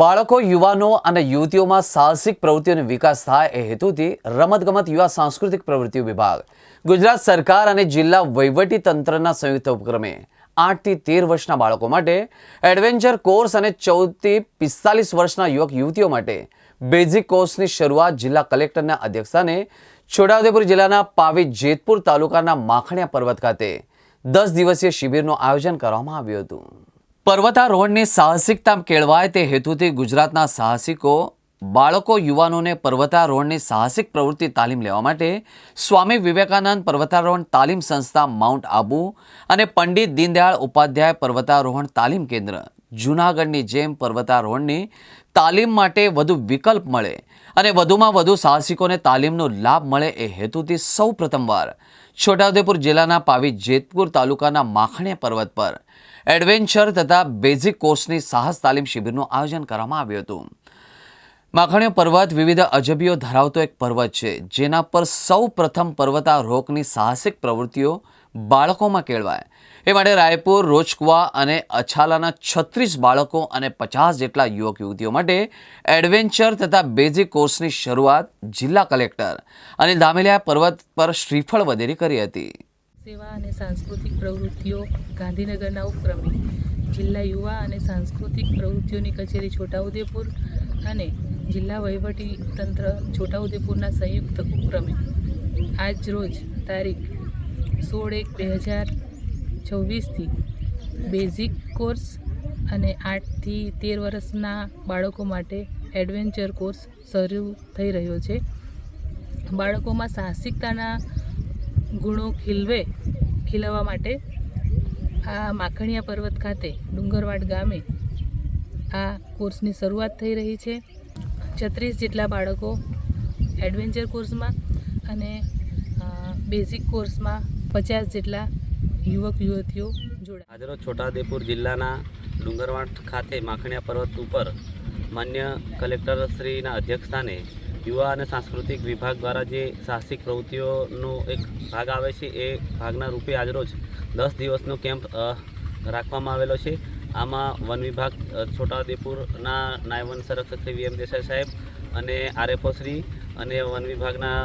બાળકો, યુવાનો અને યુવતીઓમાં સાહસિક પ્રવૃત્તિઓનો વિકાસ થાય એ હેતુથી રમતગમત, યુવા સાંસ્કૃતિક પ્રવૃત્તિઓ વિભાગ, ગુજરાત સરકાર અને જિલ્લા વહીવટી તંત્રના સંયુક્ત ઉપક્રમે આઠથી તેર વર્ષના બાળકો માટે એડવેન્ચર કોર્સ અને ચૌદથી પિસ્તાલીસ વર્ષના યુવક, યુવતીઓ માટે બેઝિક કોર્સની શરૂઆત જિલ્લા કલેક્ટરના અધ્યક્ષસ્થાને છોટાઉદેપુર જિલ્લાના પાવી જેતપુર તાલુકાના માખણિયા પર્વત ખાતે દસ દિવસીય શિબિરનું આયોજન કરવામાં આવ્યું હતું. પર્વતારોહણની સાહસિકતા કેળવાય તે હેતુથી ગુજરાતના સાહસિકો, બાળકો, યુવાનોને પર્વતારોહણની સાહસિક પ્રવૃત્તિ તાલીમ લેવા માટે સ્વામી વિવેકાનંદ પર્વતારોહણ તાલીમ સંસ્થા માઉન્ટ આબુ અને પંડિત દીનદયાળ ઉપાધ્યાય પર્વતારોહણ તાલીમ કેન્દ્ર જૂનાગઢની જેમ પર્વતારોહણની તાલીમ માટે વધુ વિકલ્પ મળે અને વધુમાં વધુ સાહસિકોને તાલીમનો લાભ મળે એ હેતુથી સૌ પ્રથમવાર છોટાઉદેપુર જિલ્લાના પાવી જેતપુર તાલુકાના માખણીયા પર્વત પર એડવેન્ચર તથા બેઝિક કોર્સની સાહસ તાલીમ શિબિરનું આયોજન કરવામાં આવ્યું હતું. માખણીયો પર્વત વિવિધ અજબીઓ ધરાવતો એક પર્વત છે, જેના પર સૌ પ્રથમ પર્વતારોહકની સાહસિક પ્રવૃત્તિઓ બાળકોમાં કેળવાય. એ માટે રાયપુર રોજકુવા અને અછાલાના છત્રીસ બાળકો અને પચાસ જેટલા યુવક, યુવતીઓ માટે એડવેન્ચર તથા બેઝિક કોર્સની શરૂઆત જિલ્લા કલેક્ટર અને દામેલિયા પર્વત પર શ્રીફળ વધેરી કરી હતી. સેવા અને સાંસ્કૃતિક પ્રવૃત્તિઓ ગાંધીનગરના ઉપક્રમે જિલ્લા યુવા અને સાંસ્કૃતિક પ્રવૃત્તિઓની કચેરી છોટાઉદેપુર અને જિલ્લા વહીવટી તંત્ર છોટાઉદેપુરના સંયુક્ત ઉપક્રમે આજ રોજ તારીખ સોળ એક બે હજાર છવ્વીસથી બેઝિક કોર્સ અને આઠથી તેર વર્ષના બાળકો માટે એડવેન્ચર કોર્સ શરૂ થઈ રહ્યો છે. બાળકોમાં સાહસિકતાના ગુણો ખીલવે, ખીલવવા માટે આ માખણિયા પર્વત ખાતે ડુંગરવાડ ગામે આ કોર્સની શરૂઆત થઈ રહી છે. છત્રીસ જેટલા બાળકો એડવેન્ચર કોર્સમાં અને બેઝિક કોર્સમાં પચાસ જેટલા યુવક, યુવતીઓ જોડે આજરોજ છોટાઉદેપુર જિલ્લાના ડુંગરવાડ ખાતે માખણીયા પર્વત ઉપર માન્ય કલેક્ટરશ્રીના અધ્યક્ષસ્થાને યુવા અને સાંસ્કૃતિક વિભાગ દ્વારા જે સાહસિક પ્રવૃત્તિઓનો એક ભાગ આવે છે, એ ભાગના રૂપે આજરોજ દસ દિવસનો કેમ્પ રાખવામાં આવેલો છે. આમાં વન વિભાગ છોટાઉદેપુરના નાયબ વન સંરક્ષક શ્રી વી એમ દેસાઈ સાહેબ અને આરએફઓ શ્રી અને વન વિભાગના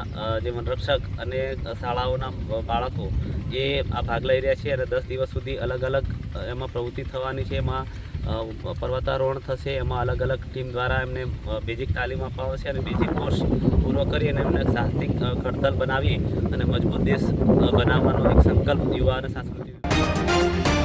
જે વનરક્ષક અને શાળાઓના બાળકો એ આ ભાગ લઈ રહ્યા છે અને દસ દિવસ સુધી અલગ અલગ એમાં પ્રવૃત્તિ થવાની છે, એમાં પર્વતારોહણ થશે, એમાં અલગ અલગ ટીમ દ્વારા એમને બેઝિક તાલીમ આપવામાં આવશે અને બેઝિક કોર્સ પૂરો કરી અને એમને સાહસિક કડતલ બનાવી અને મજબૂત દેશ બનાવવાનો એક સંકલ્પ યુવા અને સાંસ્કૃતિક